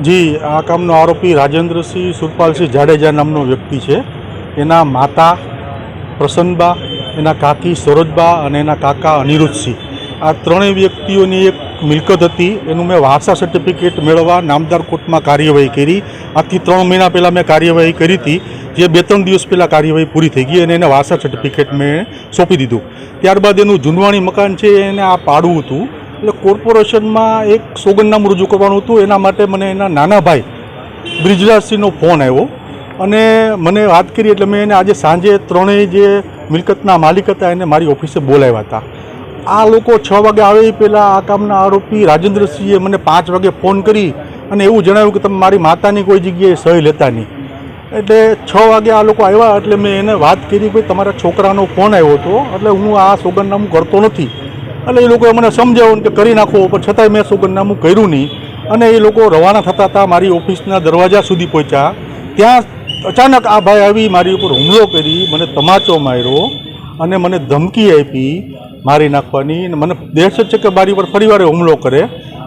જી, આ કામનો આરોપી રાજેન્દ્રસિંહ સુરપાલસિંહ જાડેજા નામનો વ્યક્તિ છે. એના માતા પ્રસન્નબા, એના કાકી સરોજબા અને એના કાકા અનિરુદ્ધસિંહ. આ ત્રણેય વ્યક્તિઓની એક મિલકત હતી. એનું મેં વારસા સર્ટિફિકેટ મેળવવા નામદાર કોર્ટમાં કાર્યવાહી કરી. આજથી ત્રણ મહિના પહેલાં મેં કાર્યવાહી કરી હતી. જે બે ત્રણ દિવસ પહેલાં કાર્યવાહી પૂરી થઈ ગઈ અને એને વારસા સર્ટિફિકેટ મેં સોંપી દીધું. ત્યારબાદ એનું જૂનવાણી મકાન છે એને આ પાડવું હતું. એટલે કોર્પોરેશનમાં એક સોગંદનામું રજૂ કરવાનું હતું. એના માટે મને એના નાના ભાઈ બ્રિજરાજસિંહનો ફોન આવ્યો અને મને વાત કરી એટલે મેં એને આજે સાંજે ત્રણેય જે મિલકતના માલિક હતા એને મારી ઓફિસે બોલાવ્યા હતા. આ લોકો છ વાગે આવે પહેલાં આ કામના આરોપી રાજેન્દ્રસિંહે મને પાંચ વાગે ફોન કરી અને એવું જણાવ્યું કે તમે મારી માતાની કોઈ જગ્યાએ સહી લેતા નહીં. એટલે છ વાગે આ લોકો આવ્યા એટલે મેં એને વાત કરી કે તમારા છોકરાનો ફોન આવ્યો હતો. એટલે હું આ સોગંદનામું કરતો નથી. એટલે એ લોકોએ મને સમજાવ્યું કે કરી નાખો, પણ છતાંય મેં સુગંધનામું કર્યું નહીં. અને એ લોકો રવાના થતા હતા, મારી ઓફિસના દરવાજા સુધી પહોંચ્યા. ત્યાં અચાનક આ ભાઈ આવી, મારી ઉપર હુમલો કરી, મને તમાચો માર્યો અને મને ધમકી આપી, મારી નાખવાની. અને મને દેશ છે કે મારી પર ફરીવારે હુમલો કરે.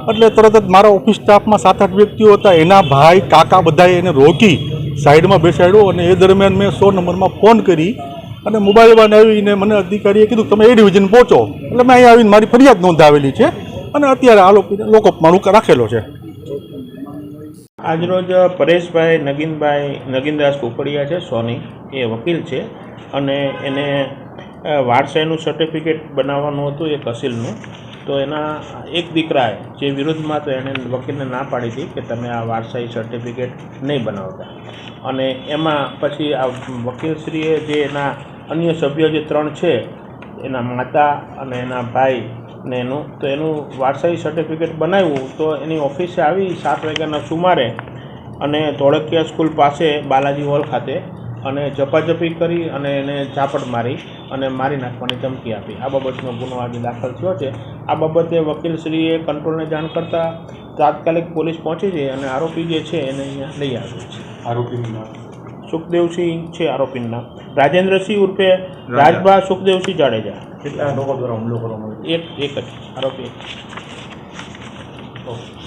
એટલે તરત જ મારા ઓફિસ સ્ટાફમાં સાત આઠ વ્યક્તિઓ હતા. એના ભાઈ કાકા બધાએ એને રોકી સાઈડમાં બેસાડ્યો અને એ દરમિયાન મેં સો નંબરમાં ફોન કરી અને મોબાઈલમાં આવીને મને અધિકારીએ કીધું તમે એ ડિવિઝન પહોંચો. એટલે મેં અહીંયા આવીને મારી ફરિયાદ નોંધાવેલી છે અને અત્યારે આ લોકો લોકઅપમાં રાખેલો છે. આજરોજ પરેશભાઈ, નગીનભાઈ, નગીનદાસ કુકડિયા છે, સોની, એ વકીલ છે. અને એને વારસાઈનું સર્ટિફિકેટ બનાવવાનું હતું એ તહસીલનું તો એના એક દીકરાએ જે વિરુદ્ધમાં તો એણે વકીલને ના પાડી હતી કે તમે આ વારસાઈ સર્ટિફિકેટ નહીં બનાવતા. અને એમાં પછી આ વકીલશ્રીએ જે એના અન્ય સભ્યો જે ત્રણ છે, એના માતા અને એના ભાઈ ને એનું, તો એનું વારસાઈ સર્ટિફિકેટ બનાવ્યું, તો એની ઓફિસે આવી સાત વાગ્યાના સુમારે અને ધોળકિયા સ્કૂલ પાસે બાલાજી હોલ ખાતે અને ઝપાઝપી કરી અને એને ઝાપટ મારી અને મારી નાખવાની ધમકી આપી. આ બાબતનો ગુનો આજે દાખલ થયો છે. આ બાબતે વકીલશ્રીએ કંટ્રોલને જાણ કરતાં તાત્કાલિક પોલીસ પહોંચી છે અને આરોપી જે છે એને અહીંયા લઈ આવ્યો છે. આરોપીનું નામ? સુખદેવસિંહ છે આરોપીનું. નામ રાજેન્દ્રસિંહ ઉર્ફે રાજભા સુખદેવસિંહ જાડેજા. કેટલા લોકો દ્વારા હુમલો કરવામાં એક એક જ. આરોપી. આવ્યો